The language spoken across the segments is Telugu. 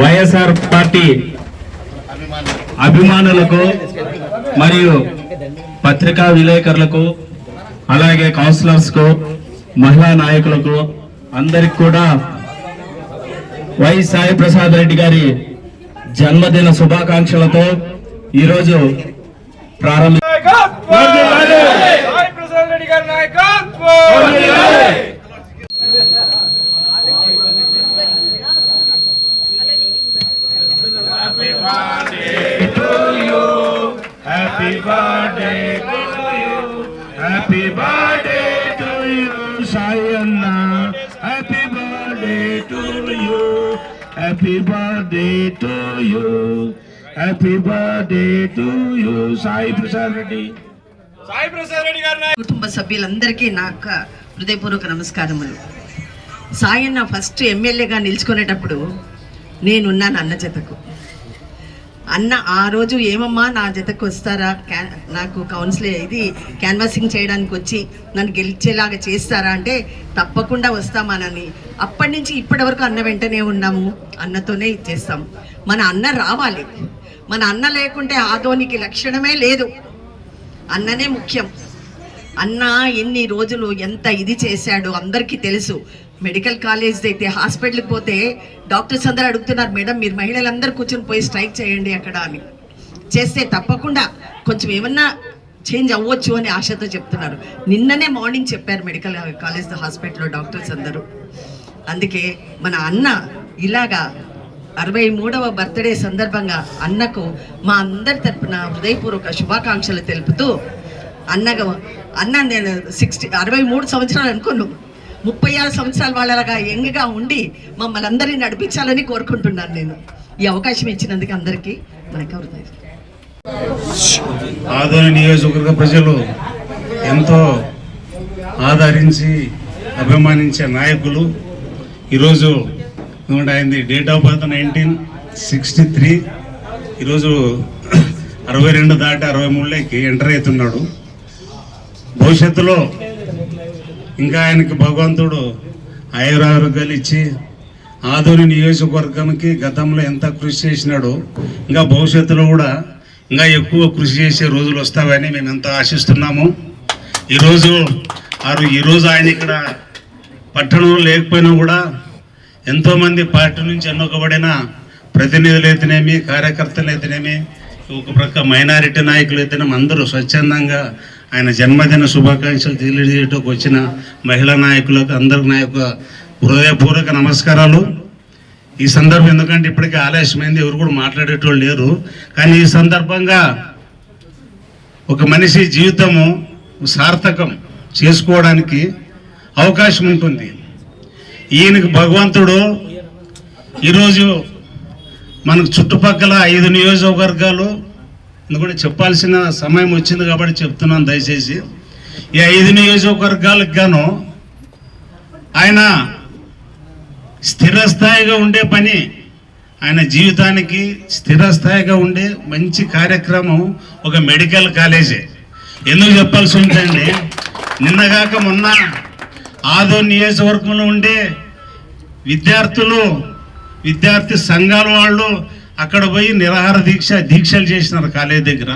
YSR party అభిమానులకు మరియు పత్రికా విలేకరులకు అలాగే కౌన్సిలర్స్కు మహిళా నాయకులకు అందరికి కూడా వై సాయి ప్రసాద్ రెడ్డి గారి జన్మదిన శుభాకాంక్షలతో ఈరోజు ప్రారంభ. Happy birthday to you Sayanna happy birthday to you happy birthday to you happy birthday to you Sai Prasad Reddy Sai కుటుంబ సభ్యులందరికీ నాక హృదయపూర్వక నమస్కారములు. సాయన్న ఫస్ట్ ఎమ్మెల్యేగా నిలుచుకునేటప్పుడు నేనున్నాను అన్న చేతకు అన్న ఆ రోజు ఏమమ్మా నా జతకు వస్తారా? క్యా నాకు కౌన్సిల్ ఇది క్యాన్వాసింగ్ చేయడానికి వచ్చి నన్ను గెలిచేలాగా చేస్తారా అంటే తప్పకుండా వస్తామానని. అప్పటి నుంచి ఇప్పటి వరకు అన్న వెంటనే ఉన్నాము. అన్నతోనే ఇచ్చేస్తాం. మన అన్న రావాలి. మన అన్న లేకుంటే ఆదోనికి లక్షణమే లేదు. అన్ననే ముఖ్యం. అన్న ఎన్ని రోజులు ఎంత ఇది చేశాడు అందరికీ తెలుసు. మెడికల్ కాలేజ్ అయితే హాస్పిటల్కి పోతే డాక్టర్స్ అందరూ అడుగుతున్నారు మేడం మీరు మహిళలందరూ కూర్చొని పోయి స్ట్రైక్ చేయండి అక్కడ అని. చేస్తే తప్పకుండా కొంచెం ఏమన్నా చేంజ్ అవ్వచ్చు అని ఆశతో చెప్తున్నారు. నిన్ననే మార్నింగ్ చెప్పారు మెడికల్ కాలేజ్ హాస్పిటల్లో డాక్టర్స్ అందరూ. అందుకే మన అన్న ఇలాగా అరవై మూడవ బర్త్డే సందర్భంగా అన్నకు మా అందరి తరపున హృదయపూర్వక శుభాకాంక్షలు తెలుపుతూ అన్నగా అన్నా నేను సిక్స్టీ అరవై మూడు సంవత్సరాలు అనుకున్నాను ముప్పై ఆరు సంవత్సరాల వాళ్ళగా యంగ్గా ఉండి మమ్మల్ని అందరినీ నడిపించాలని కోరుకుంటున్నాను నేను. ఈ అవకాశం ఇచ్చినందుకు అందరికీ మనకు హృదయం ఆదోని నియోజకవర్గ ప్రజలు ఎంతో ఆదరించి అభిమానించే నాయకులు. ఈరోజు ఎందుకంటే ఆయనది date of birth nineteen sixty three ఈరోజు అరవై రెండు దాటి అరవై మూడులోకి ఎంటర్ అవుతున్నాడు. భవిష్యత్తులో ఇంకా ఆయనకి భగవంతుడు ఆయురారోగ్యాలు ఇచ్చి ఆదోని నియోజకవర్గానికి గతంలో ఎంత కృషి చేసినాడో ఇంకా భవిష్యత్తులో కూడా ఇంకా ఎక్కువ కృషి చేసే రోజులు వస్తావని మేము ఎంతో ఆశిస్తున్నాము. ఈరోజు ఆరు ఈరోజు ఆయన ఇక్కడ పట్టణంలో లేకపోయినా కూడా ఎంతోమంది పార్టీ నుంచి ఎన్నుకబడిన ప్రతినిధులు అయితేనేమి కార్యకర్తలు అయితేనేమి ఒక ప్రక్క మైనారిటీ నాయకులు అయితేనేమి అందరూ స్వచ్ఛందంగా ఆయన జన్మదిన శుభాకాంక్షలు తెలియజేయటకు వచ్చిన మహిళా నాయకులకు అందరికి నా యొక్క హృదయపూర్వక నమస్కారాలు. ఈ సందర్భం ఎందుకంటే ఇప్పటికే ఆలస్యమైంది ఎవరు కూడా మాట్లాడేటోళ్ళు లేరు. కానీ ఈ సందర్భంగా ఒక మనిషి జీవితము సార్థకం చేసుకోవడానికి అవకాశం ఉంటుంది. ఈయనకు భగవంతుడు ఈరోజు మనకు చుట్టుపక్కల ఐదు నియోజకవర్గాలు ఎందుకంటే చెప్పాల్సిన సమయం వచ్చింది కాబట్టి చెప్తున్నాను దయచేసి. ఈ ఐదు నియోజకవర్గాలకు గాను ఆయన స్థిరస్థాయిగా ఉండే పని ఆయన జీవితానికి స్థిరస్థాయిగా ఉండే మంచి కార్యక్రమం ఒక మెడికల్ కాలేజే. ఎందుకు చెప్పాల్సి ఉందండి నిన్నగాక మొన్న ఆదో నియోజకవర్గంలో ఉండే విద్యార్థులు విద్యార్థి సంఘాల వాళ్ళు అక్కడ పోయి నిరాహార దీక్ష దీక్షలు చేసినారు కాలేజ్ దగ్గర.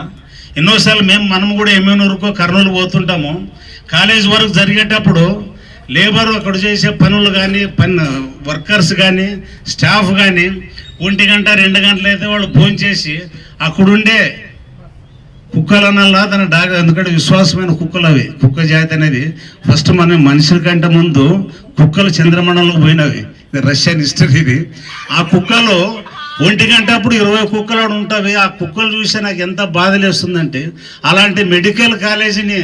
ఎన్నోసార్లు మేము మనం కూడా ఏమైనా వరకు కర్నూలు పోతుంటాము. కాలేజ్ వరకు జరిగేటప్పుడు లేబర్ అక్కడ చేసే పనులు కానీ పని వర్కర్స్ కానీ స్టాఫ్ కానీ ఒంటి గంట రెండు గంటలు అయితే వాళ్ళు ఫోన్ చేసి అక్కడుండే కుక్కలు అనాలా తన డాగ ఎందుకంటే విశ్వాసమైన కుక్కలు అవి కుక్క జాతి అనేది ఫస్ట్ మనం మనుషుల కంటే ముందు కుక్కలు చంద్రమండలంలో పోయినవి. ఇది రష్యన్ హిస్టరీ ఇది. ఆ కుక్కలో ఒంటి గంట అప్పుడు ఇరవై కుక్కలు ఆడ ఉంటాయి ఆ కుక్కలు చూస్తే నాకు ఎంత బాధలేస్తుందంటే అలాంటి మెడికల్ కాలేజీని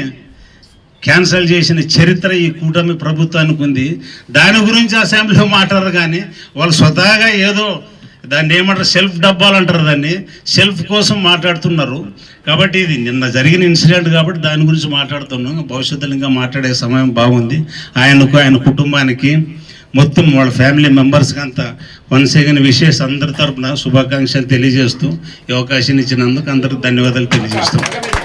క్యాన్సిల్ చేసిన చరిత్ర ఈ కూటమి ప్రభుత్వానికి ఉంది. దాని గురించి అసెంబ్లీలో మాట్లాడరు కానీ వాళ్ళు స్వతహాగా ఏదో దాన్ని ఏమంటారు సెల్ఫ్ డబ్బాలు అంటారు దాన్ని. సెల్ఫ్ కోసం మాట్లాడుతున్నారు. కాబట్టి ఇది నిన్న జరిగిన ఇన్సిడెంట్ కాబట్టి దాని గురించి మాట్లాడుతున్నాం. భవిష్యత్తులో ఇంకా మాట్లాడే సమయం బాగుంది. ఆయనకు ఆయన కుటుంబానికి మొత్తం వాళ్ళ ఫ్యామిలీ మెంబర్స్కి అంతా వన్స్ అగైన్ విశేష అందరి తరపున శుభాకాంక్షలు తెలియజేస్తూ ఈ అవకాశం ఇచ్చినందుకు అందరికి ధన్యవాదాలు తెలియజేస్తున్నాం